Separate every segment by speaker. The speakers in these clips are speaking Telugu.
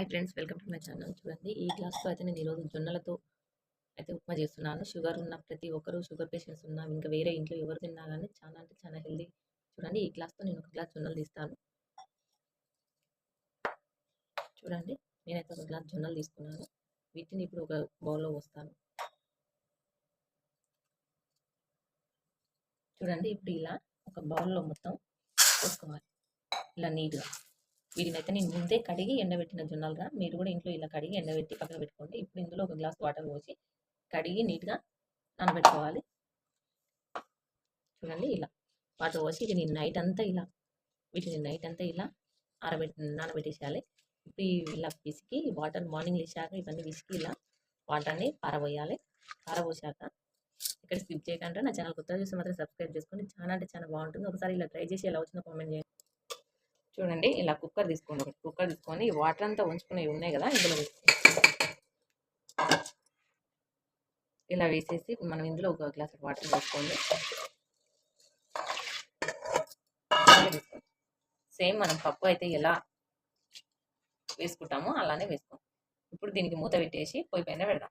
Speaker 1: Hi friends welcome to my channel చూడండి ఈ గ్లాస్తో అయితే నేను ఈరోజు జొన్నలతో అయితే ఉప్మా చేస్తున్నాను. షుగర్ ఉన్న ప్రతి ఒక్కరు షుగర్ పేషెంట్స్ ఉన్నా ఇంకా వేరే ఇంట్లో ఎవరు తిన్నా కానీ చాలా అంటే చాలా హెల్దీ చూడండి ఈ గ్లాస్తో నేను ఒక గ్లాస్ జొన్నలు తీస్తాను. చూడండి నేనైతే ఒక గ్లాస్ జొన్నలు తీసుకున్నాను. వీటిని ఇప్పుడు ఒక బౌల్లో పోస్తాను. చూడండి ఇప్పుడు ఇలా ఒక బౌల్లో మొత్తం పోసుకోవాలి. ఇలా నీట్గా. వీటిని అయితే నేను ముందే కడిగి ఎండబెట్టిన జొన్నలుగా మీరు కూడా ఇంట్లో ఇలా కడిగి ఎండబెట్టి పక్కన పెట్టుకోండి. ఇప్పుడు ఇందులో ఒక గ్లాస్ వాటర్ పోసి కడిగి నీట్గా నానబెట్టుకోవాలి. చూడండి ఇలా వాటర్ పోసి ఇది నేను నైట్ అంతా ఇలా వీటిని నైట్ అంతా ఇలా ఆరబెట్టి నానబెట్టేసేయాలి. ఇప్పుడు ఇలా పిసికి వాటర్ మార్నింగ్ లేచాక ఇవన్నీ పిసికి ఇలా వాటర్ని పారబోయాలి. పారబోసాక ఇక్కడ స్కిప్ చేయకుండా. నా ఛానల్ కొత్తగా చూస్తే మాత్రం సబ్స్క్రైబ్ చేసుకోండి. చాలా అంటే చాలా బాగుంటుంది. ఒకసారి ఇలా ట్రై చేసి ఎలా వచ్చిందో కామెంట్ చేయండి. చూడండి ఇలా కుక్కర్ తీసుకోండి ఒకటి కుక్కర్ తీసుకొని వాటర్ అంతా ఉంచుకునేవి ఉన్నాయి కదా ఇందులో ఇలా వేసేసి మనం ఇందులో ఒక గ్లాస్ వాటర్ వేసుకోండి. సేమ్ మనం పప్పు అయితే ఎలా వేసుకుంటామో అలానే వేసుకోండి. ఇప్పుడు దీనికి మూత పెట్టేసి పొయ్యి పైన పెడదాం.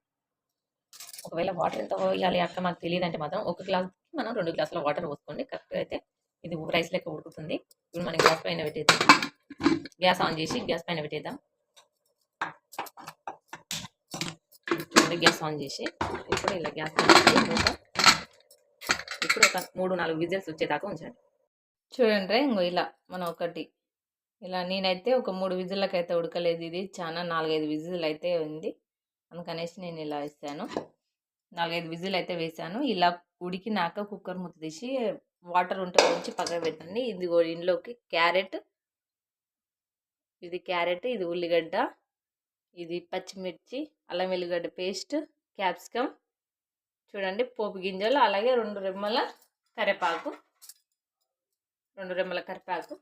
Speaker 1: ఒకవేళ వాటర్ ఎంత పోయాలి అట్లా మాకు తెలియదంటే మాత్రం ఒక గ్లాస్కి మనం రెండు గ్లాసుల వాటర్ పోసుకోండి కరెక్ట్గా అయితే ఇది రైస్ లెక్క ఉడుకుతుంది. ఇప్పుడు మనం గ్యాస్ పైన పెట్టేద్దాం. గ్యాస్ ఆన్ చేసి గ్యాస్ పైన పెట్టేద్దాం. గ్యాస్ ఆన్ చేసి ఇప్పుడు ఇలా గ్యాస్ ఇప్పుడు ఒక మూడు నాలుగు విజిల్స్ వచ్చేదాకా ఉంచండి.
Speaker 2: చూడండి ఇంకో ఇలా మనం ఒకటి. ఇలా నేనైతే ఒక మూడు విజిల్లకి అయితే ఉడకలేదు ఇది. చాలా నాలుగైదు విజిల్ అయితే ఉంది. అందుకనేసి నేను ఇలా వేసాను. నాలుగైదు విజిల్ అయితే వేసాను. ఇలా ఉడికినాక కుక్కర్ మూత తీసి వాటర్ ఉంటే ఉంచి పక్కన పెట్టండి. ఇది ఇంట్లోకి క్యారెట్. ఇది క్యారెట్ ఇది ఉల్లిగడ్డ ఇది పచ్చిమిర్చి అల్లం వెల్లిగడ్డ పేస్ట్ క్యాప్సికమ్ చూడండి పోపు గింజలు అలాగే రెండు రెమ్మల కరివేపాకు. రెండు రెమ్మల కరివేపాకు.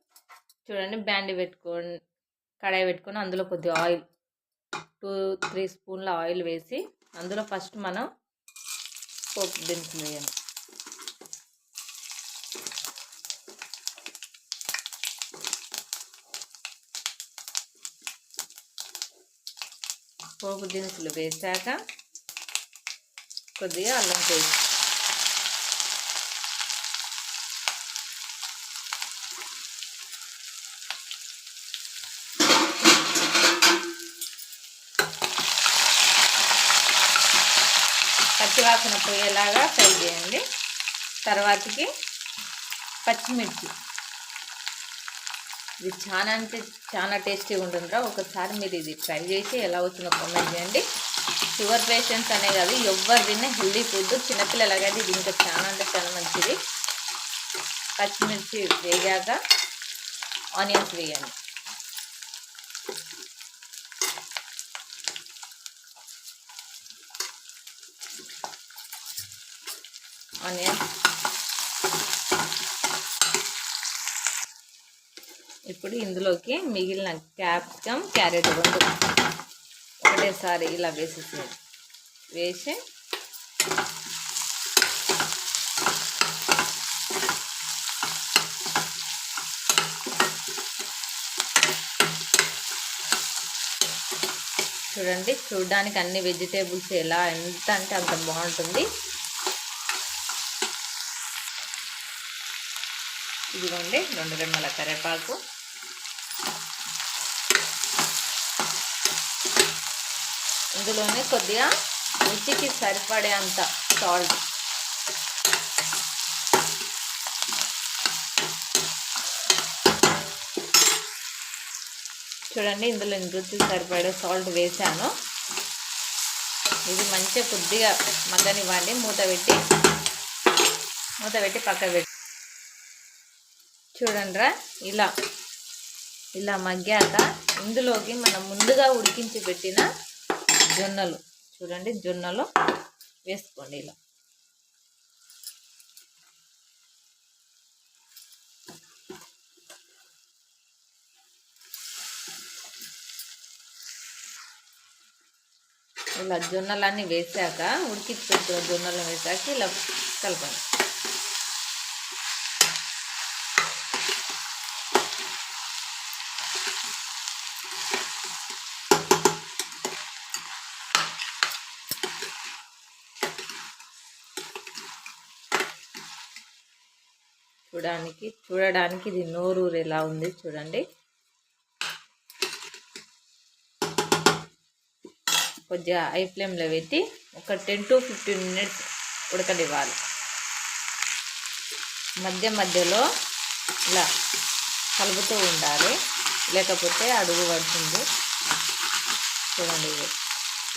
Speaker 2: చూడండి బ్యాండి పెట్టుకొని కడాయి పెట్టుకొని అందులో కొద్దిగా ఆయిల్ టూ త్రీ స్పూన్ల ఆయిల్ వేసి అందులో ఫస్ట్ మనం పోపు దినుసులు పోపు దినుసులు వేసాక కొద్దిగా అల్లం పేస్ట్. పచ్చివాసన పోయేలాగా ఫ్రై చేయండి. తర్వాతకి పచ్చిమిర్చి. ఇది చాలా అంటే చాలా టేస్టీగా ఉంటుందిరా. ఒకసారి మీరు ఇది ట్రై చేసి ఎలా వచ్చిందో కామెంట్ చేయండి. షుగర్ పేషెంట్స్ అనే కాదు ఎవరు తిన్నా హెల్దీ ఫుడ్ చిన్నపిల్లలకైతే ఇది ఇంకా చాలా అంటే చాలా మంచిది. పచ్చిమిర్చి వేగాక ఆనియన్స్ వేయండి. ఆనియన్స్ ఇప్పుడు ఇందులోకి మిగిలిన క్యాప్సికమ్ క్యారెట్ రెండు. ఒకటేసారి ఇలా వేసేసి వేసి చూడండి చూడడానికి అన్ని వెజిటేబుల్స్ ఎలా ఎంత అంటే అంత బాగుంటుంది. ఇదిగోండి రెండు రెమ్మల కరివేపాకు. అందులోనే కొద్దిగా రుచికి సరిపడే అంత సాల్ట్ చూడండి ఇందులో రుచికి సరిపడే సాల్ట్ వేసాను. ఇది మంచిగా కొద్దిగా మగ్గనివ్వండి మూత పెట్టి మూత పెట్టి పక్క పెట్టి. చూడండిరా ఇలా ఇలా మగ్గాక ఇందులోకి మనం ముందుగా ఉడికించి పెట్టిన జొన్నలు. చూడండి జొన్నలు వేసుకోండి ఇలా. ఇలా జొన్నలన్నీ వేసాక ఉడికించుకుంటున్న జొన్నలు వేసాక ఇలా కలపండి. చూడడానికి చూడడానికి ఇది నోరూరు ఎలా ఉంది చూడండి. కొద్దిగా ఐ ఫ్లేమ్లో పెట్టి ఒక టెన్ టు ఫిఫ్టీన్ మినిట్స్ ఉడకనివ్వాలి. మధ్య మధ్యలో ఇలా కలుపుతూ ఉండాలి. లేకపోతే అడుగు పడుతుంది. చూడండి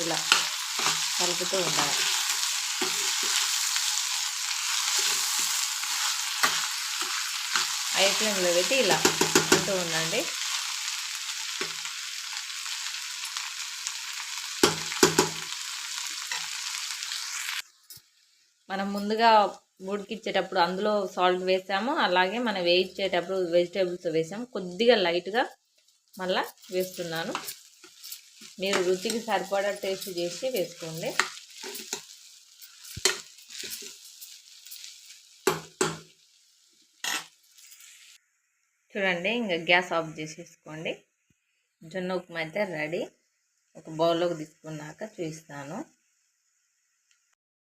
Speaker 2: ఇలా కలుపుతూ ఉండాలి. హై ఫ్లేమ్లో పెట్టి ఇలా అంటూ ఉండండి. మనం ముందుగా ఉడికిచ్చేటప్పుడు అందులో సాల్ట్ వేసాము అలాగే మనం వేయించేటప్పుడు వెజిటేబుల్స్ వేసాము. కొద్దిగా లైట్గా మళ్ళా వేస్తున్నాను. మీరు రుచికి సరిపడా టేస్ట్ చేసి వేసుకోండి. చూడండి ఇంకా గ్యాస్ ఆఫ్ చేసేసుకోండి. జొన్న ఉప్మా అయితే రెడీ. ఒక బౌల్లోకి తీసుకున్నాక చూపిస్తాను.